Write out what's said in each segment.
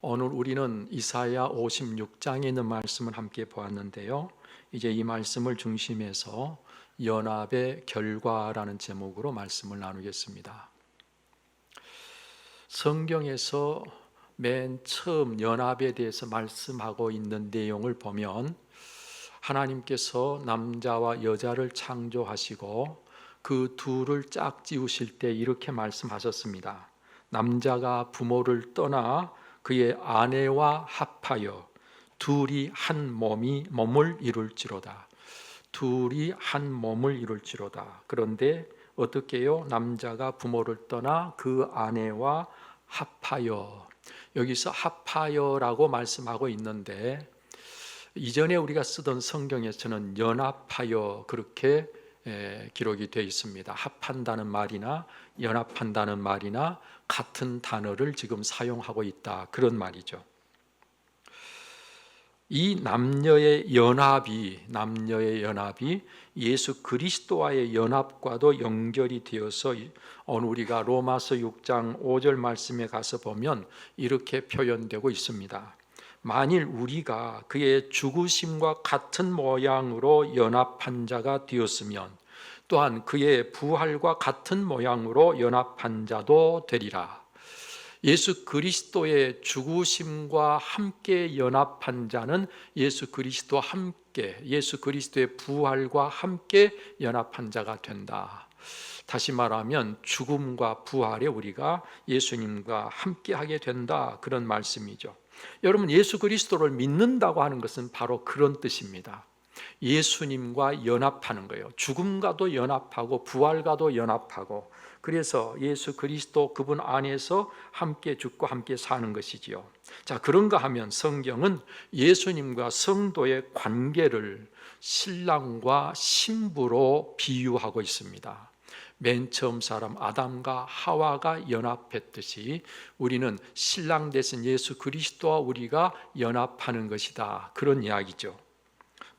오늘 우리는 이사야 56장에 있는 말씀을 함께 보았는데요. 이제 이 말씀을 중심해서 연합의 결과라는 제목으로 말씀을 나누겠습니다. 성경에서 맨 처음 연합에 대해서 말씀하고 있는 내용을 보면 하나님께서 남자와 여자를 창조하시고 그 둘을 짝지우실 때 이렇게 말씀하셨습니다. 남자가 부모를 떠나 그의 아내와 합하여 둘이 한 몸이 몸을 이룰지로다. 둘이 한 몸을 이룰지로다. 그런데 어떻게요? 남자가 부모를 떠나 그 아내와 합하여 여기서 합하여라고 말씀하고 있는데 이전에 우리가 쓰던 성경에서는 연합하여 그렇게 기록이 되어 있습니다. 합한다는 말이나 연합한다는 말이나 같은 단어를 지금 사용하고 있다. 그런 말이죠. 이 남녀의 연합이 남녀의 연합이 예수 그리스도와의 연합과도 연결이 되어서 오늘 우리가 로마서 6장 5절 말씀에 가서 보면 이렇게 표현되고 있습니다. 만일 우리가 그의 죽으심과 같은 모양으로 연합한 자가 되었으면 또한 그의 부활과 같은 모양으로 연합한 자도 되리라. 예수 그리스도의 죽으심과 함께 연합한 자는 예수 그리스도와 함께 예수 그리스도의 부활과 함께 연합한 자가 된다. 다시 말하면 죽음과 부활에 우리가 예수님과 함께 하게 된다. 그런 말씀이죠. 여러분 예수 그리스도를 믿는다고 하는 것은 바로 그런 뜻입니다. 예수님과 연합하는 거예요. 죽음과도 연합하고 부활과도 연합하고 그래서 예수 그리스도 그분 안에서 함께 죽고 함께 사는 것이지요. 자, 그런가 하면 성경은 예수님과 성도의 관계를 신랑과 신부로 비유하고 있습니다. 맨 처음 사람 아담과 하와가 연합했듯이 우리는 신랑 대신 예수 그리스도와 우리가 연합하는 것이다. 그런 이야기죠.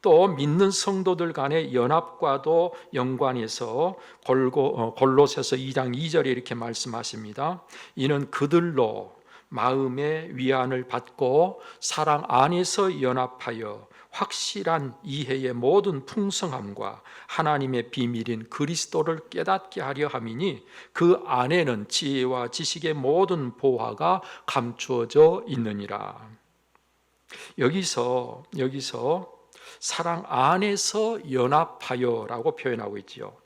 또 믿는 성도들 간의 연합과도 연관해서 골고, 골로새서 2장 2절에 이렇게 말씀하십니다. 이는 그들로 마음의 위안을 받고 사랑 안에서 연합하여 확실한 이해의 모든 풍성함과 하나님의 비밀인 그리스도를 깨닫게 하려 함이니 그 안에는 지혜와 지식의 모든 보화가 감추어져 있느니라. 여기서 여기서 사랑 안에서 연합하여라고 표현하고 있지요.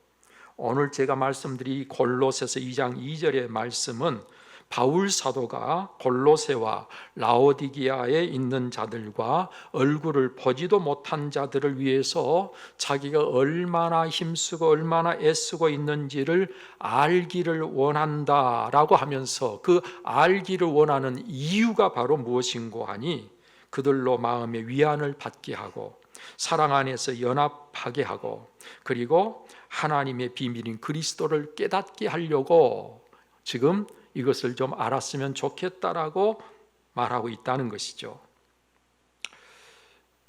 오늘 제가 말씀드린 골로새서 2장 2절의 말씀은 바울 사도가 골로새와 라오디기아에 있는 자들과 얼굴을 보지도 못한 자들을 위해서 자기가 얼마나 힘쓰고 얼마나 애쓰고 있는지를 알기를 원한다라고 하면서 그 알기를 원하는 이유가 바로 무엇인고 하니? 그들로 마음의 위안을 받게 하고 사랑 안에서 연합하게 하고 그리고 하나님의 비밀인 그리스도를 깨닫게 하려고 지금 이것을 좀 알았으면 좋겠다라고 말하고 있다는 것이죠.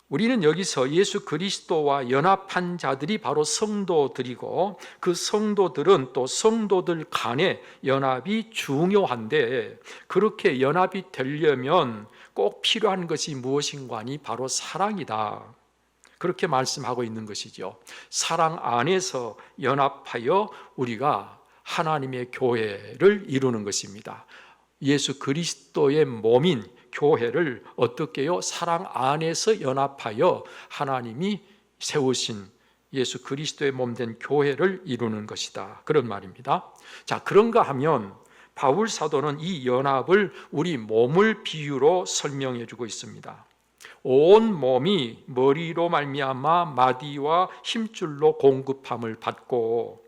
우리는 여기서 예수 그리스도와 연합한 자들이 바로 성도들이고 그 성도들은 또 성도들 간의 연합이 중요한데 그렇게 연합이 되려면 꼭 필요한 것이 무엇인가 하니 바로 사랑이다. 그렇게 말씀하고 있는 것이죠. 사랑 안에서 연합하여 우리가 하나님의 교회를 이루는 것입니다. 예수 그리스도의 몸인 교회를 어떻게요? 사랑 안에서 연합하여 하나님이 세우신 예수 그리스도의 몸 된 교회를 이루는 것이다. 그런 말입니다. 자, 그런가 하면 바울 사도는 이 연합을 우리 몸을 비유로 설명해 주고 있습니다. 온 몸이 머리로 말미암아 마디와 힘줄로 공급함을 받고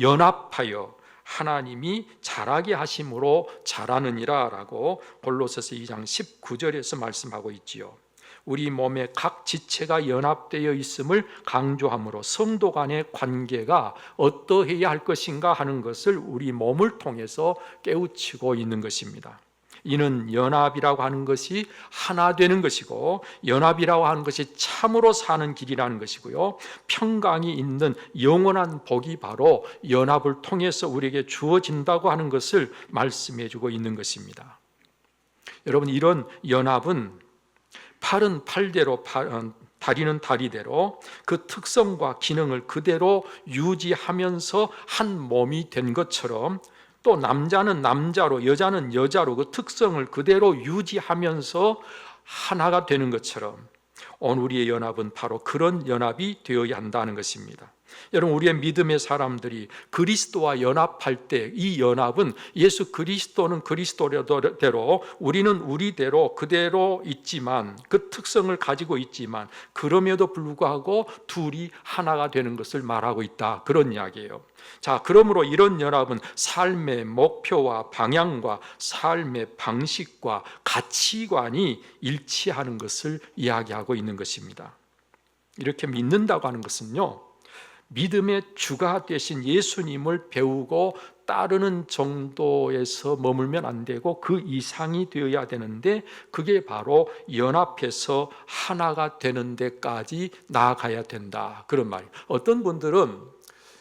연합하여 하나님이 자라게 하심으로 자라느니라라고 골로새서 2장 19절에서 말씀하고 있지요. 우리 몸의 각 지체가 연합되어 있음을 강조함으로 성도 간의 관계가 어떠해야 할 것인가 하는 것을 우리 몸을 통해서 깨우치고 있는 것입니다. 이는 연합이라고 하는 것이 하나 되는 것이고 연합이라고 하는 것이 참으로 사는 길이라는 것이고요. 평강이 있는 영원한 복이 바로 연합을 통해서 우리에게 주어진다고 하는 것을 말씀해 주고 있는 것입니다. 여러분 이런 연합은 팔은 팔대로 팔, 어, 다리는 다리대로 그 특성과 기능을 그대로 유지하면서 한 몸이 된 것처럼 또 남자는 남자로 여자는 여자로 그 특성을 그대로 유지하면서 하나가 되는 것처럼 오늘 우리의 연합은 바로 그런 연합이 되어야 한다는 것입니다. 여러분 우리의 믿음의 사람들이 그리스도와 연합할 때 이 연합은 예수 그리스도는 그리스도대로 우리는 우리대로 그대로 있지만 그 특성을 가지고 있지만 그럼에도 불구하고 둘이 하나가 되는 것을 말하고 있다 그런 이야기예요. 자, 그러므로 이런 연합은 삶의 목표와 방향과 삶의 방식과 가치관이 일치하는 것을 이야기하고 있는 것입니다. 이렇게 믿는다고 하는 것은요. 믿음의 주가 되신 예수님을 배우고 따르는 정도에서 머물면 안 되고 그 이상이 되어야 되는데 그게 바로 연합해서 하나가 되는 데까지 나아가야 된다. 그런 말이에요. 어떤 분들은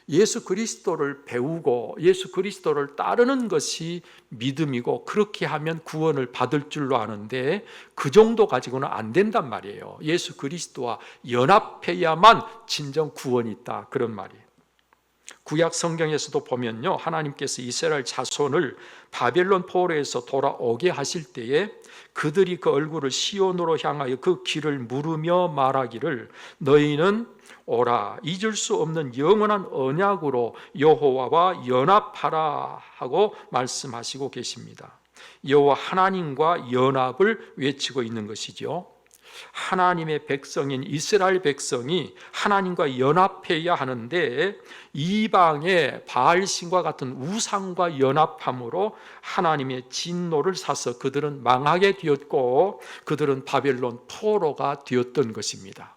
예수 그리스도를 배우고 예수 그리스도를 따르는 것이 믿음이고 그렇게 하면 구원을 받을 줄로 아는데 그 정도 가지고는 안 된단 말이에요. 예수 그리스도와 연합해야만 진정 구원이 있다. 그런 말이에요. 구약 성경에서도 보면요. 하나님께서 이스라엘 자손을 바벨론 포로에서 돌아오게 하실 때에 그들이 그 얼굴을 시온으로 향하여 그 길을 물으며 말하기를 너희는 오라 잊을 수 없는 영원한 언약으로 여호와와 연합하라 하고 말씀하시고 계십니다. 여호와 하나님과 연합을 외치고 있는 것이죠. 하나님의 백성인 이스라엘 백성이 하나님과 연합해야 하는데 이방의 바알신과 같은 우상과 연합함으로 하나님의 진노를 사서 그들은 망하게 되었고 그들은 바벨론 포로가 되었던 것입니다.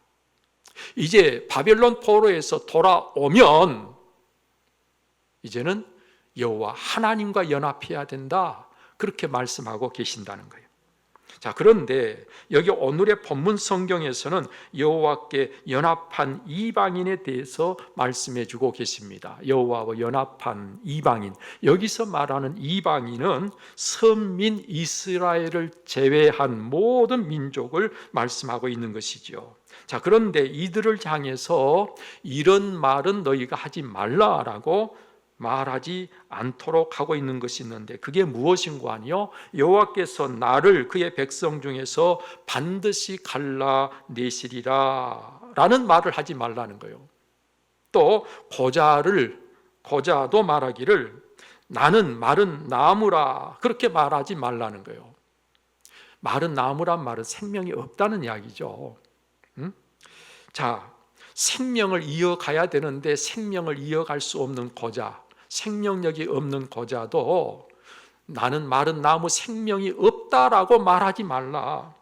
이제 바벨론 포로에서 돌아오면 이제는 여호와 하나님과 연합해야 된다. 그렇게 말씀하고 계신다는 거예요. 자, 그런데 여기 오늘의 본문 성경에서는 여호와께 연합한 이방인에 대해서 말씀해 주고 계십니다. 여호와와 연합한 이방인. 여기서 말하는 이방인은 선민 이스라엘을 제외한 모든 민족을 말씀하고 있는 것이죠. 자, 그런데 이들을 향해서 이런 말은 너희가 하지 말라라고 말하지 않도록 하고 있는 것이 있는데 그게 무엇인고 하니요? 여호와께서 나를 그의 백성 중에서 반드시 갈라내시리라 라는 말을 하지 말라는 거예요. 또 고자를 고자도 말하기를 나는 마른 나무라 그렇게 말하지 말라는 거예요. 마른 나무란 말은 생명이 없다는 이야기죠. 응? 자 생명을 이어가야 되는데 생명을 이어갈 수 없는 고자 생명력이 없는 고자도 나는 마른 나무 생명이 없다라고 말하지 말라.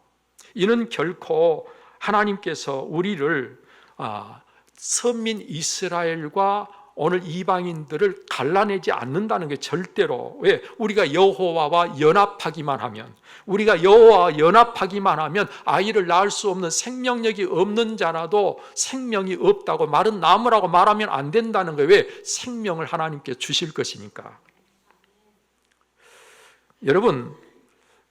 이는 결코 하나님께서 우리를 아, 선민 이스라엘과 오늘 이방인들을 갈라내지 않는다는 게 절대로 왜 우리가 여호와와 연합하기만 하면 우리가 여호와와 연합하기만 하면 아이를 낳을 수 없는 생명력이 없는 자라도 생명이 없다고 말은 나무라고 말하면 안 된다는 거예요. 왜 생명을 하나님께 주실 것이니까. 여러분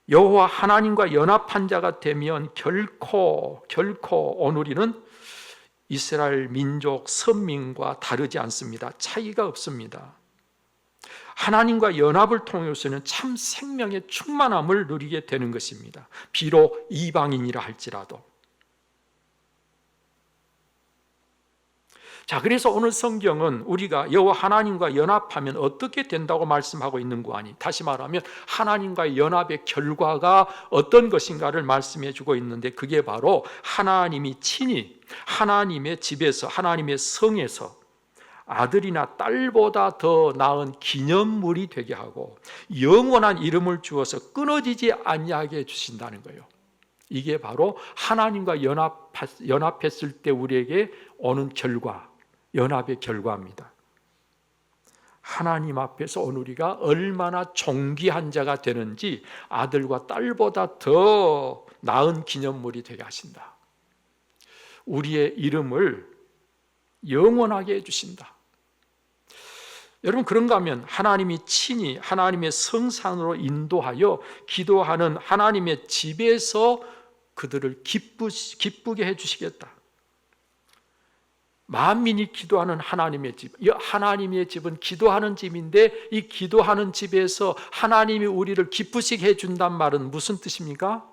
여호와 하나님과 연합한 자가 되면 결코 결코 오늘이는 이스라엘 민족 선민과 다르지 않습니다. 차이가 없습니다. 하나님과 연합을 통해서는 참 생명의 충만함을 누리게 되는 것입니다. 비록 이방인이라 할지라도. 자, 그래서 오늘 성경은 우리가 여호와 하나님과 연합하면 어떻게 된다고 말씀하고 있는 거 아니? 다시 말하면 하나님과 연합의 결과가 어떤 것인가를 말씀해 주고 있는데 그게 바로 하나님이 친히 하나님의 집에서 하나님의 성에서 아들이나 딸보다 더 나은 기념물이 되게 하고 영원한 이름을 주어서 끊어지지 아니하게 해 주신다는 거예요. 이게 바로 하나님과 연합, 연합했을 때 우리에게 오는 결과, 연합의 결과입니다. 하나님 앞에서 오늘 우리가 얼마나 존귀한 자가 되는지 아들과 딸보다 더 나은 기념물이 되게 하신다. 우리의 이름을 영원하게 해주신다. 여러분 그런가 하면 하나님이 친히 하나님의 성산으로 인도하여 기도하는 하나님의 집에서 그들을 기쁘, 기쁘게 해주시겠다. 만민이 기도하는 하나님의 집. 이 하나님의 집은 기도하는 집인데 이 기도하는 집에서 하나님이 우리를 기쁘시게 해 준단 말은 무슨 뜻입니까?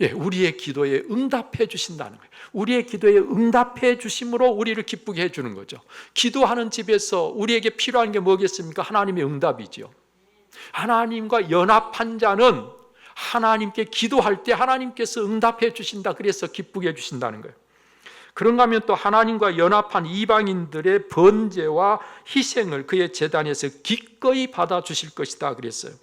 예, 우리의 기도에 응답해 주신다는 거예요. 우리의 기도에 응답해 주심으로 우리를 기쁘게 해 주는 거죠. 기도하는 집에서 우리에게 필요한 게 뭐겠습니까? 하나님의 응답이지요. 하나님과 연합한 자는 하나님께 기도할 때 하나님께서 응답해 주신다. 그래서 기쁘게 해 주신다는 거예요. 그런가 하면 또 하나님과 연합한 이방인들의 번제와 희생을 그의 재단에서 기꺼이 받아 주실 것이다 그랬어요.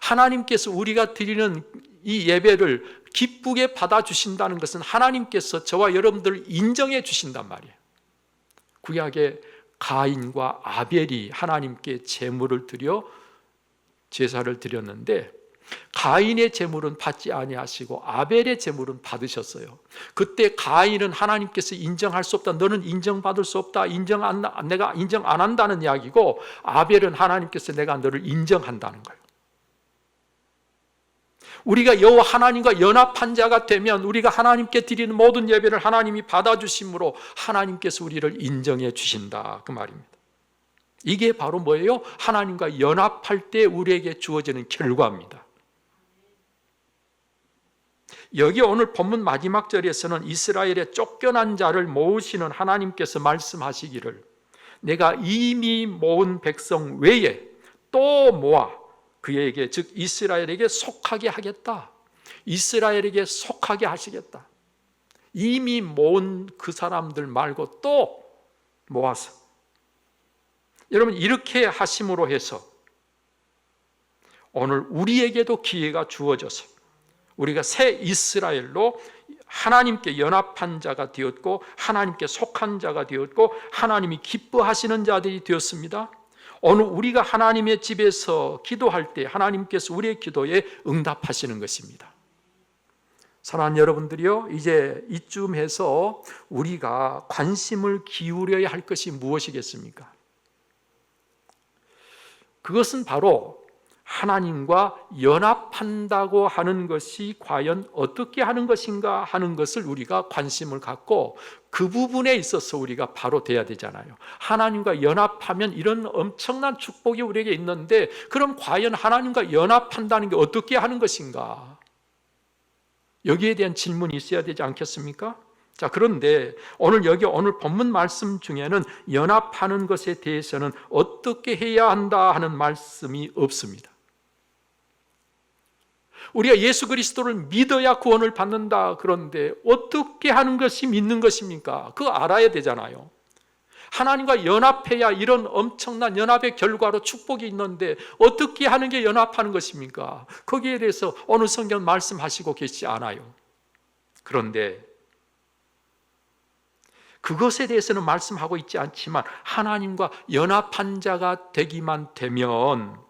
하나님께서 우리가 드리는 이 예배를 기쁘게 받아 주신다는 것은 하나님께서 저와 여러분들을 인정해 주신단 말이에요. 구약의 가인과 아벨이 하나님께 제물을 드려 제사를 드렸는데 가인의 제물은 받지 아니하시고 아벨의 제물은 받으셨어요. 그때 가인은 하나님께서 인정할 수 없다. 너는 인정받을 수 없다. 인정 안 내가 인정 안 한다는 이야기고 아벨은 하나님께서 내가 너를 인정한다는 거예요. 우리가 여호와 하나님과 연합한 자가 되면 우리가 하나님께 드리는 모든 예배를 하나님이 받아 주심으로 하나님께서 우리를 인정해 주신다 그 말입니다. 이게 바로 뭐예요? 하나님과 연합할 때 우리에게 주어지는 결과입니다. 여기 오늘 본문 마지막 절에서는 이스라엘의 쫓겨난 자를 모으시는 하나님께서 말씀하시기를 내가 이미 모은 백성 외에 또 모아 그에게 즉 이스라엘에게 속하게 하겠다. 이스라엘에게 속하게 하시겠다. 이미 모은 그 사람들 말고 또 모아서 여러분 이렇게 하심으로 해서 오늘 우리에게도 기회가 주어져서 우리가 새 이스라엘로 하나님께 연합한 자가 되었고 하나님께 속한 자가 되었고 하나님이 기뻐하시는 자들이 되었습니다. 오늘 우리가 하나님의 집에서 기도할 때 하나님께서 우리의 기도에 응답하시는 것입니다. 사랑하는 여러분들이요, 이제 이쯤 해서 우리가 관심을 기울여야 할 것이 무엇이겠습니까? 그것은 바로 하나님과 연합한다고 하는 것이 과연 어떻게 하는 것인가 하는 것을 우리가 관심을 갖고 그 부분에 있어서 우리가 바로 돼야 되잖아요. 하나님과 연합하면 이런 엄청난 축복이 우리에게 있는데 그럼 과연 하나님과 연합한다는 게 어떻게 하는 것인가? 여기에 대한 질문이 있어야 되지 않겠습니까? 자, 그런데 오늘 여기 오늘 본문 말씀 중에는 연합하는 것에 대해서는 어떻게 해야 한다 하는 말씀이 없습니다. 우리가 예수 그리스도를 믿어야 구원을 받는다. 그런데 어떻게 하는 것이 믿는 것입니까? 그거 알아야 되잖아요. 하나님과 연합해야 이런 엄청난 연합의 결과로 축복이 있는데 어떻게 하는 게 연합하는 것입니까? 거기에 대해서 어느 성경 말씀하시고 계시지 않아요. 그런데 그것에 대해서는 말씀하고 있지 않지만 하나님과 연합한 자가 되기만 되면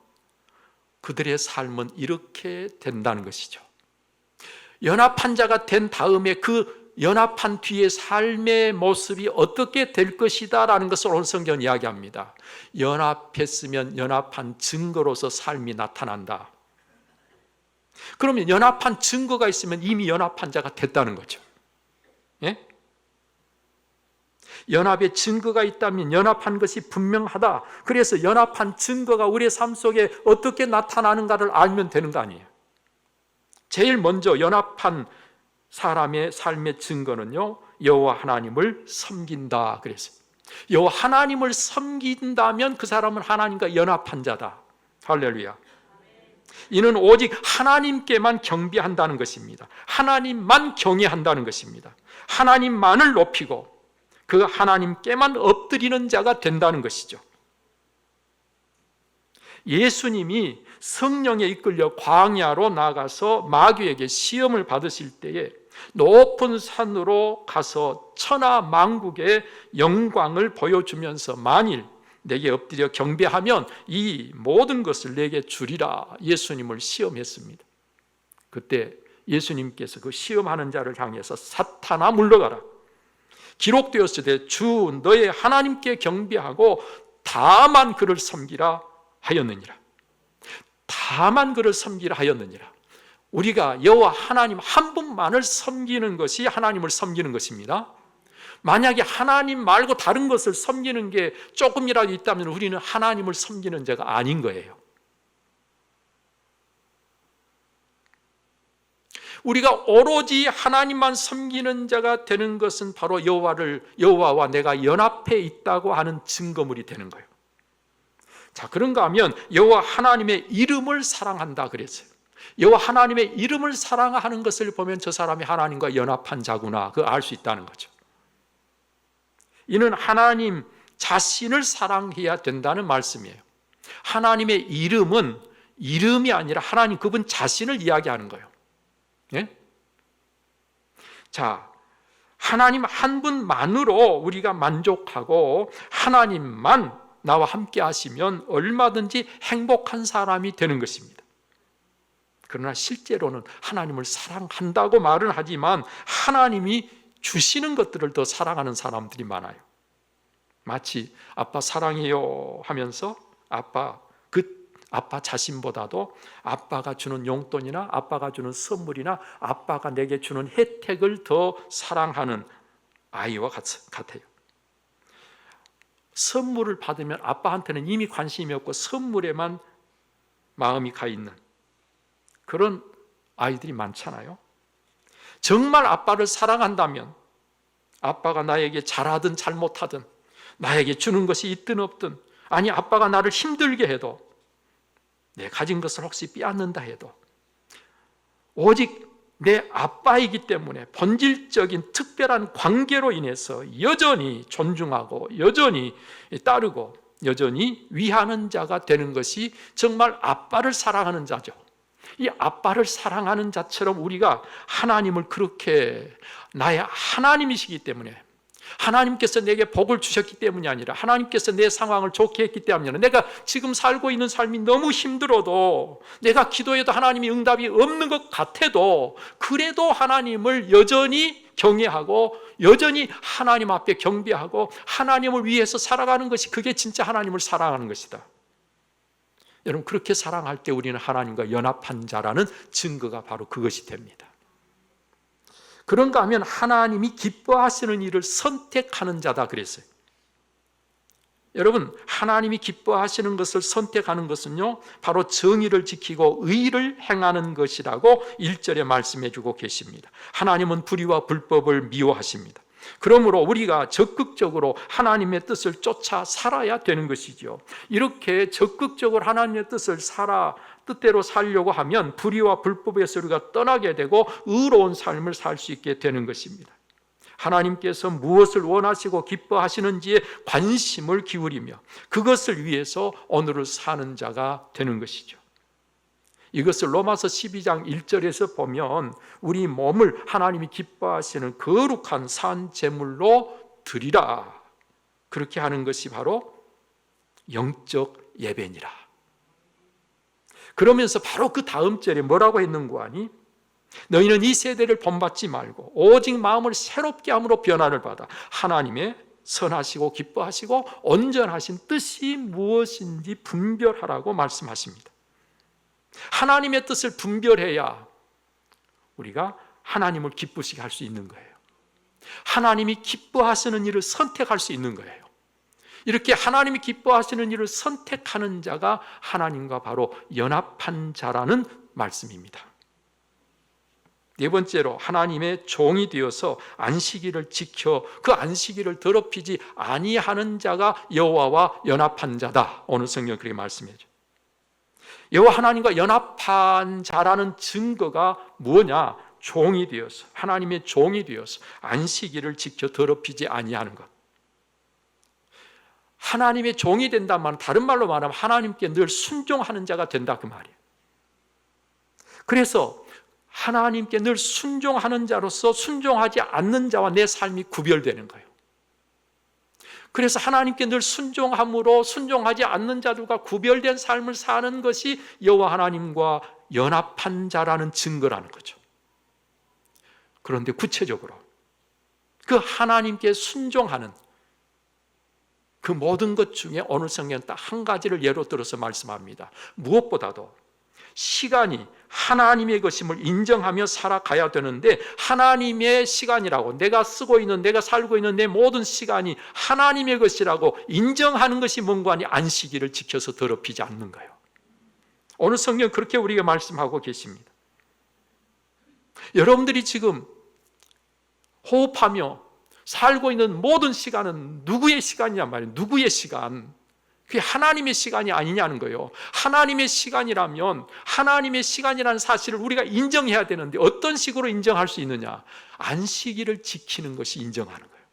그들의 삶은 이렇게 된다는 것이죠. 연합한 자가 된 다음에 그 연합한 뒤의 삶의 모습이 어떻게 될 것이다 라는 것을 오늘 성경 이야기합니다. 연합했으면 연합한 증거로서 삶이 나타난다. 그러면 연합한 증거가 있으면 이미 연합한 자가 됐다는 거죠. 예? 연합의 증거가 있다면 연합한 것이 분명하다. 그래서 연합한 증거가 우리의 삶 속에 어떻게 나타나는가를 알면 되는 거 아니에요. 제일 먼저 연합한 사람의 삶의 증거는요. 여호와 하나님을 섬긴다 그랬어요. 여호와 하나님을 섬긴다면 그 사람은 하나님과 연합한 자다. 할렐루야. 이는 오직 하나님께만 경배한다는 것입니다. 하나님만 경외한다는 것입니다. 하나님만을 높이고 그 하나님께만 엎드리는 자가 된다는 것이죠. 예수님이 성령에 이끌려 광야로 나가서 마귀에게 시험을 받으실 때에 높은 산으로 가서 천하 만국의 영광을 보여주면서 만일 내게 엎드려 경배하면 이 모든 것을 내게 주리라 예수님을 시험했습니다. 그때 예수님께서 그 시험하는 자를 향해서 사탄아 물러가라. 기록되었을 때주 너의 하나님께 경배하고 다만 그를 섬기라 하였느니라. 다만 그를 섬기라 하였느니라. 우리가 여호와 하나님 한 분만을 섬기는 것이 하나님을 섬기는 것입니다. 만약에 하나님 말고 다른 것을 섬기는 게 조금이라도 있다면 우리는 하나님을 섬기는 자가 아닌 거예요. 우리가 오로지 하나님만 섬기는 자가 되는 것은 바로 여호와를 여호와와 내가 연합해 있다고 하는 증거물이 되는 거예요. 자, 그런가 하면 여호와 하나님의 이름을 사랑한다 그랬어요. 여호와 하나님의 이름을 사랑하는 것을 보면 저 사람이 하나님과 연합한 자구나 그 알 수 있다는 거죠. 이는 하나님 자신을 사랑해야 된다는 말씀이에요. 하나님의 이름은 이름이 아니라 하나님 그분 자신을 이야기하는 거예요. 예? 자, 하나님 한 분만으로 우리가 만족하고 하나님만 나와 함께 하시면 얼마든지 행복한 사람이 되는 것입니다. 그러나 실제로는 하나님을 사랑한다고 말은 하지만 하나님이 주시는 것들을 더 사랑하는 사람들이 많아요. 마치 아빠 사랑해요 하면서 아빠 그 아빠 자신보다도 아빠가 주는 용돈이나 아빠가 주는 선물이나 아빠가 내게 주는 혜택을 더 사랑하는 아이와 같아요. 선물을 받으면 아빠한테는 이미 관심이 없고 선물에만 마음이 가 있는 그런 아이들이 많잖아요. 정말 아빠를 사랑한다면 아빠가 나에게 잘하든 잘못하든 나에게 주는 것이 있든 없든 아니 아빠가 나를 힘들게 해도 내 가진 것을 혹시 빼앗는다 해도 오직 내 아빠이기 때문에 본질적인 특별한 관계로 인해서 여전히 존중하고 여전히 따르고 여전히 위하는 자가 되는 것이 정말 아빠를 사랑하는 자죠. 이 아빠를 사랑하는 자처럼 우리가 하나님을 그렇게 나의 하나님이시기 때문에 하나님께서 내게 복을 주셨기 때문이 아니라 하나님께서 내 상황을 좋게 했기 때문이라 내가 지금 살고 있는 삶이 너무 힘들어도 내가 기도해도 하나님이 응답이 없는 것 같아도 그래도 하나님을 여전히 경외하고 여전히 하나님 앞에 경배하고 하나님을 위해서 살아가는 것이 그게 진짜 하나님을 사랑하는 것이다. 여러분 그렇게 사랑할 때 우리는 하나님과 연합한 자라는 증거가 바로 그것이 됩니다. 그런가 하면 하나님이 기뻐하시는 일을 선택하는 자다 그랬어요. 여러분, 하나님이 기뻐하시는 것을 선택하는 것은요, 바로 정의를 지키고 의를 행하는 것이라고 1절에 말씀해 주고 계십니다. 하나님은 불의와 불법을 미워하십니다. 그러므로 우리가 적극적으로 하나님의 뜻을 쫓아 살아야 되는 것이죠. 이렇게 적극적으로 하나님의 뜻을 살아 뜻대로 살려고 하면 불의와 불법에서 우리가 떠나게 되고 의로운 삶을 살 수 있게 되는 것입니다. 하나님께서 무엇을 원하시고 기뻐하시는지에 관심을 기울이며 그것을 위해서 오늘을 사는 자가 되는 것이죠. 이것을 로마서 12장 1절에서 보면 우리 몸을 하나님이 기뻐하시는 거룩한 산 제물로 드리라. 그렇게 하는 것이 바로 영적 예배니라. 그러면서 바로 그 다음 절에 뭐라고 했는고 하니 너희는 이 세대를 본받지 말고 오직 마음을 새롭게 함으로 변화를 받아 하나님의 선하시고 기뻐하시고 온전하신 뜻이 무엇인지 분별하라고 말씀하십니다. 하나님의 뜻을 분별해야 우리가 하나님을 기쁘시게 할 수 있는 거예요. 하나님이 기뻐하시는 일을 선택할 수 있는 거예요. 이렇게 하나님이 기뻐하시는 일을 선택하는 자가 하나님과 바로 연합한 자라는 말씀입니다. 네 번째로 하나님의 종이 되어서 안식일을 지켜 그 안식일을 더럽히지 아니하는 자가 여호와와 연합한 자다. 오늘 성경 그렇게 말씀해죠. 여호와 하나님과 연합한 자라는 증거가 무엇냐? 종이 되어서 하나님의 종이 되어서 안식일을 지켜 더럽히지 아니하는 것. 하나님의 종이 된다는 말은 다른 말로 말하면 하나님께 늘 순종하는 자가 된다 그 말이에요. 그래서 하나님께 늘 순종하는 자로서 순종하지 않는 자와 내 삶이 구별되는 거예요. 그래서 하나님께 늘 순종함으로 순종하지 않는 자들과 구별된 삶을 사는 것이 여호와 하나님과 연합한 자라는 증거라는 거죠. 그런데 구체적으로 그 하나님께 순종하는 그 모든 것 중에 오늘 성경 딱 한 가지를 예로 들어서 말씀합니다. 무엇보다도 시간이 하나님의 것임을 인정하며 살아가야 되는데 하나님의 시간이라고 내가 쓰고 있는 내가 살고 있는 내 모든 시간이 하나님의 것이라고 인정하는 것이 아니 안식일을 지켜서 더럽히지 않는 거예요. 오늘 성경 그렇게 우리가 말씀하고 계십니다. 여러분들이 지금 호흡하며 살고 있는 모든 시간은 누구의 시간이란 말이에요. 누구의 시간? 그게 하나님의 시간이 아니냐는 거예요. 하나님의 시간이라면 하나님의 시간이라는 사실을 우리가 인정해야 되는데 어떤 식으로 인정할 수 있느냐? 안식일을 지키는 것이 인정하는 거예요.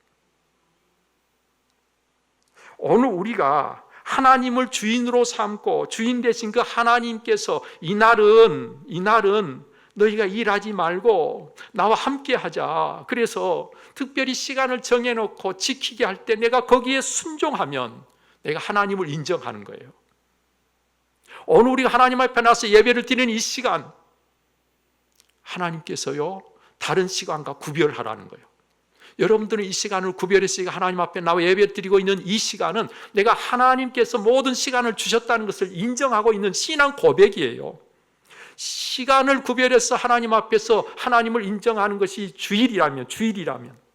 오늘 우리가 하나님을 주인으로 삼고 주인 대신 그 하나님께서 이날은 이날은 너희가 일하지 말고 나와 함께 하자. 그래서 특별히 시간을 정해놓고 지키게 할 때 내가 거기에 순종하면 내가 하나님을 인정하는 거예요. 오늘 우리가 하나님 앞에 나서 예배를 드리는 이 시간, 하나님께서요, 다른 시간과 구별하라는 거예요. 여러분들은 이 시간을 구별해서 하나님 앞에 나와 예배 드리고 있는 이 시간은 내가 하나님께서 모든 시간을 주셨다는 것을 인정하고 있는 신앙 고백이에요. 시간을 구별해서 하나님 앞에서 하나님을 인정하는 것이 주일이라면, 주일이라면.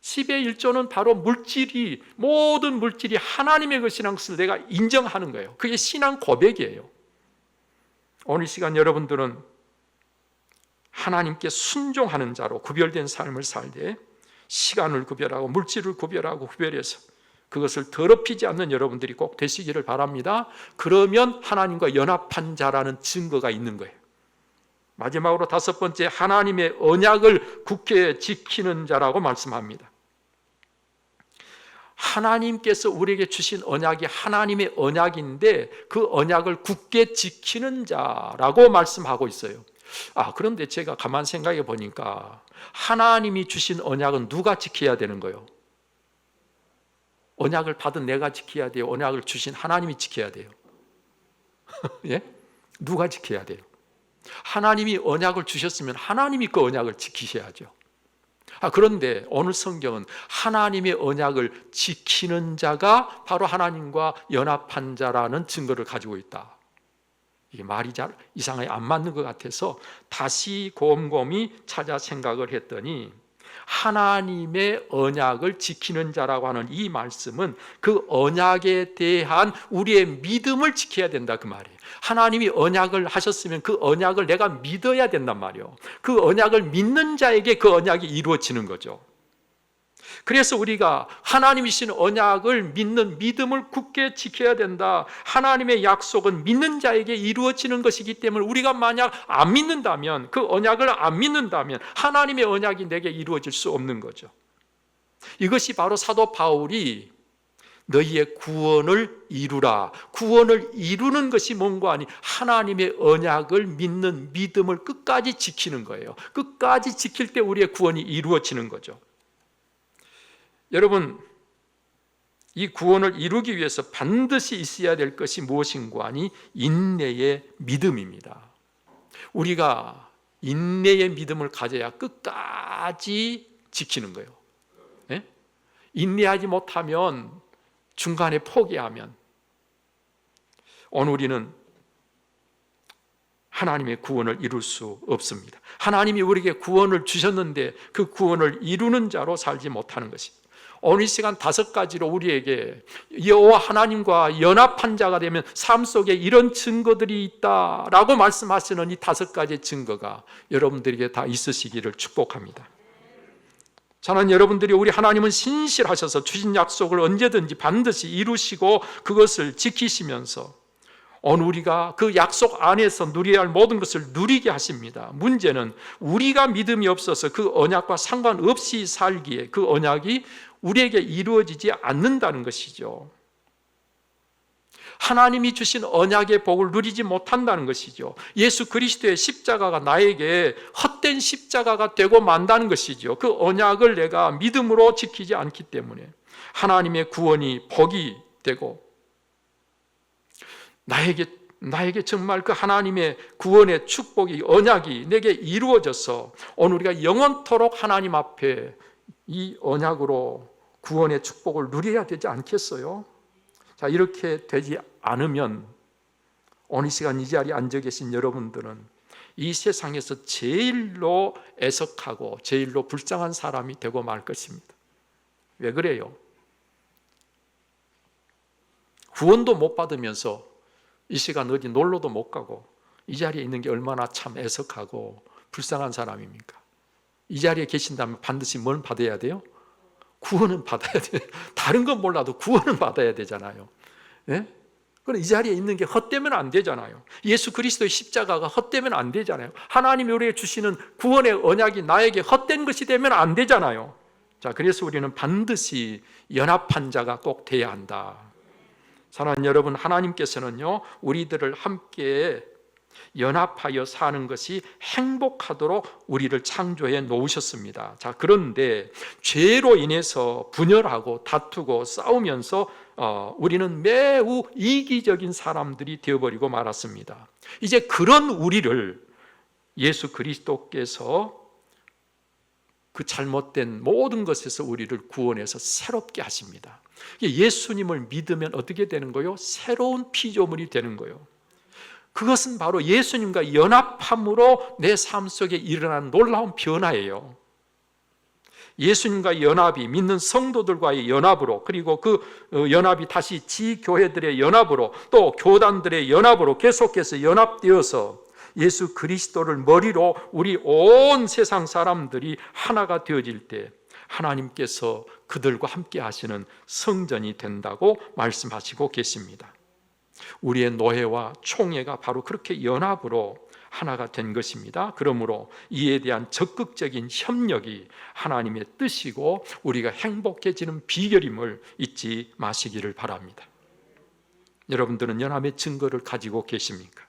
10의 1조는 바로 물질이, 모든 물질이 하나님의 것이라는 것을 내가 인정하는 거예요. 그게 신앙 고백이에요. 오늘 시간 여러분들은 하나님께 순종하는 자로 구별된 삶을 살되 시간을 구별하고 물질을 구별하고 구별해서 그것을 더럽히지 않는 여러분들이 꼭 되시기를 바랍니다. 그러면 하나님과 연합한 자라는 증거가 있는 거예요. 마지막으로 다섯 번째 하나님의 언약을 굳게 지키는 자라고 말씀합니다. 하나님께서 우리에게 주신 언약이 하나님의 언약인데 그 언약을 굳게 지키는 자라고 말씀하고 있어요. 아, 그런데 제가 가만 생각해 보니까 하나님이 주신 언약은 누가 지켜야 되는 거예요? 언약을 받은 내가 지켜야 돼요. 언약을 주신 하나님이 지켜야 돼요. 예? 누가 지켜야 돼요? 하나님이 언약을 주셨으면 하나님이 그 언약을 지키셔야죠. 아, 그런데 오늘 성경은 하나님의 언약을 지키는 자가 바로 하나님과 연합한 자라는 증거를 가지고 있다. 이게 말이 잘 이상하게 안 맞는 것 같아서 다시 곰곰이 찾아 생각을 했더니 하나님의 언약을 지키는 자라고 하는 이 말씀은 그 언약에 대한 우리의 믿음을 지켜야 된다 그 말이에요. 하나님이 언약을 하셨으면 그 언약을 내가 믿어야 된단 말이에요. 그 언약을 믿는 자에게 그 언약이 이루어지는 거죠. 그래서 우리가 하나님이신 언약을 믿는 믿음을 굳게 지켜야 된다. 하나님의 약속은 믿는 자에게 이루어지는 것이기 때문에 우리가 만약 안 믿는다면 그 언약을 안 믿는다면 하나님의 언약이 내게 이루어질 수 없는 거죠. 이것이 바로 사도 바울이 너희의 구원을 이루라. 구원을 이루는 것이 뭔가 아니 하나님의 언약을 믿는 믿음을 끝까지 지키는 거예요. 끝까지 지킬 때 우리의 구원이 이루어지는 거죠. 여러분, 이 구원을 이루기 위해서 반드시 있어야 될 것이 무엇인가 하니 인내의 믿음입니다. 우리가 인내의 믿음을 가져야 끝까지 지키는 거예요. 네? 인내하지 못하면 중간에 포기하면 오늘 우리는 하나님의 구원을 이룰 수 없습니다. 하나님이 우리에게 구원을 주셨는데 그 구원을 이루는 자로 살지 못하는 것입니다. 오늘 시간 다섯 가지로 우리에게 여호와 하나님과 연합한 자가 되면 삶 속에 이런 증거들이 있다라고 말씀하시는 이 다섯 가지 증거가 여러분들에게 다 있으시기를 축복합니다. 저는 여러분들이 우리 하나님은 신실하셔서 주신 약속을 언제든지 반드시 이루시고 그것을 지키시면서 오늘 우리가 그 약속 안에서 누려야 할 모든 것을 누리게 하십니다. 문제는 우리가 믿음이 없어서 그 언약과 상관없이 살기에 그 언약이 우리에게 이루어지지 않는다는 것이죠. 하나님이 주신 언약의 복을 누리지 못한다는 것이죠. 예수 그리스도의 십자가가 나에게 헛된 십자가가 되고 만다는 것이죠. 그 언약을 내가 믿음으로 지키지 않기 때문에 하나님의 구원이 복이 되고 나에게 나에게 정말 그 하나님의 구원의 축복이 언약이 내게 이루어져서 오늘 우리가 영원토록 하나님 앞에 이 언약으로 구원의 축복을 누려야 되지 않겠어요? 자, 이렇게 되지 않으면 이 시간 이 자리에 앉아 계신 여러분들은 이 세상에서 제일로 애석하고 제일로 불쌍한 사람이 되고 말 것입니다. 왜 그래요? 구원도 못 받으면서 이 시간 어디 놀러도 못 가고 이 자리에 있는 게 얼마나 참 애석하고 불쌍한 사람입니까? 이 자리에 계신다면 반드시 뭘 받아야 돼요? 구원은 받아야 돼. 다른 건 몰라도 구원은 받아야 되잖아요. 예? 그럼 이 자리에 있는 게 헛되면 안 되잖아요. 예수 그리스도의 십자가가 헛되면 안 되잖아요. 하나님이 우리에게 주시는 구원의 언약이 나에게 헛된 것이 되면 안 되잖아요. 자, 그래서 우리는 반드시 연합한 자가 꼭 돼야 한다. 사랑하는 여러분, 하나님께서는요, 우리들을 함께 연합하여 사는 것이 행복하도록 우리를 창조해 놓으셨습니다. 자, 그런데 죄로 인해서 분열하고 다투고 싸우면서 어, 우리는 매우 이기적인 사람들이 되어버리고 말았습니다. 이제 그런 우리를 예수 그리스도께서 그 잘못된 모든 것에서 우리를 구원해서 새롭게 하십니다. 예수님을 믿으면 어떻게 되는 거요? 새로운 피조물이 되는 거요. 그것은 바로 예수님과 연합함으로 내 삶 속에 일어난 놀라운 변화예요. 예수님과 연합이 믿는 성도들과의 연합으로 그리고 그 어, 연합이 다시 지교회들의 연합으로 또 교단들의 연합으로 계속해서 연합되어서 예수 그리스도를 머리로 우리 온 세상 사람들이 하나가 되어질 때 하나님께서 그들과 함께 하시는 성전이 된다고 말씀하시고 계십니다. 우리의 노예와 총회가 바로 그렇게 연합으로 하나가 된 것입니다. 그러므로 이에 대한 적극적인 협력이 하나님의 뜻이고 우리가 행복해지는 비결임을 잊지 마시기를 바랍니다. 여러분들은 연합의 증거를 가지고 계십니까?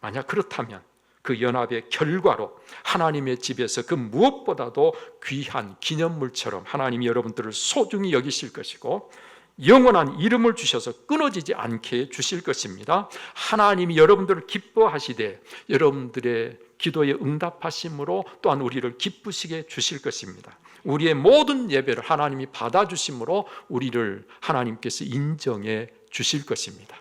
만약 그렇다면 그 연합의 결과로 하나님의 집에서 그 무엇보다도 귀한 기념물처럼 하나님이 여러분들을 소중히 여기실 것이고 영원한 이름을 주셔서 끊어지지 않게 주실 것입니다. 하나님이 여러분들을 기뻐하시되 여러분들의 기도에 응답하심으로 또한 우리를 기쁘시게 주실 것입니다. 우리의 모든 예배를 하나님이 받아주심으로 우리를 하나님께서 인정해 주실 것입니다.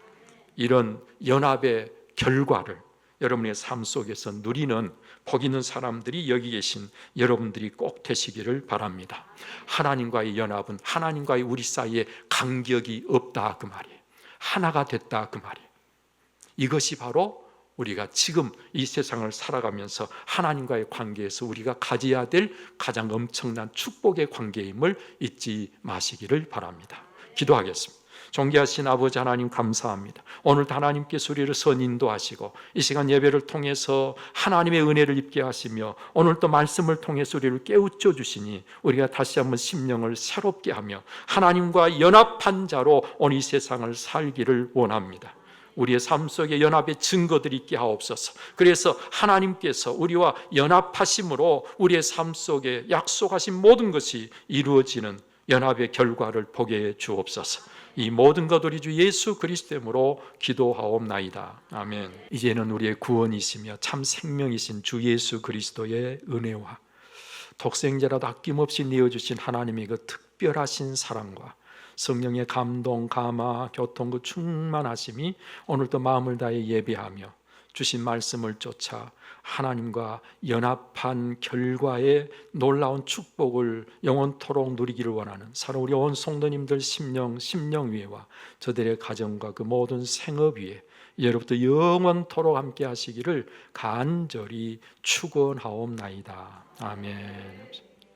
이런 연합의 결과를 여러분의 삶 속에서 누리는 복 있는 사람들이 여기 계신 여러분들이 꼭 되시기를 바랍니다. 하나님과의 연합은 하나님과의 우리 사이에 간격이 없다 그 말이에요. 하나가 됐다 그 말이에요. 이것이 바로 우리가 지금 이 세상을 살아가면서 하나님과의 관계에서 우리가 가져야 될 가장 엄청난 축복의 관계임을 잊지 마시기를 바랍니다. 기도하겠습니다. 존귀하신 아버지 하나님 감사합니다. 오늘도 하나님께서 우리를 선인도 하시고 이 시간 예배를 통해서 하나님의 은혜를 입게 하시며 오늘 또 말씀을 통해서 우리를 깨우쳐 주시니 우리가 다시 한번 심령을 새롭게 하며 하나님과 연합한 자로 오늘 이 세상을 살기를 원합니다. 우리의 삶 속에 연합의 증거들이 있게 하옵소서. 그래서 하나님께서 우리와 연합하심으로 우리의 삶 속에 약속하신 모든 것이 이루어지는 연합의 결과를 보게 해 주옵소서. 이 모든 것 우리 주 예수 그리스도로 기도하옵나이다. 아멘. 이제는 우리의 구원이시며 참 생명이신 주 예수 그리스도의 은혜와 독생자라도 아낌없이 내어주신 하나님의 그 특별하신 사랑과 성령의 감동, 감화, 교통 그 충만하심이 오늘도 마음을 다해 예배하며 주신 말씀을 쫓아 하나님과 연합한 결과의 놀라운 축복을 영원토록 누리기를 원하는 사랑 우리 온 성도님들 심령 심령 위에와 저들의 가정과 그 모든 생업 위에 여러분도 영원토록 함께 하시기를 간절히 축원하옵나이다. 아멘.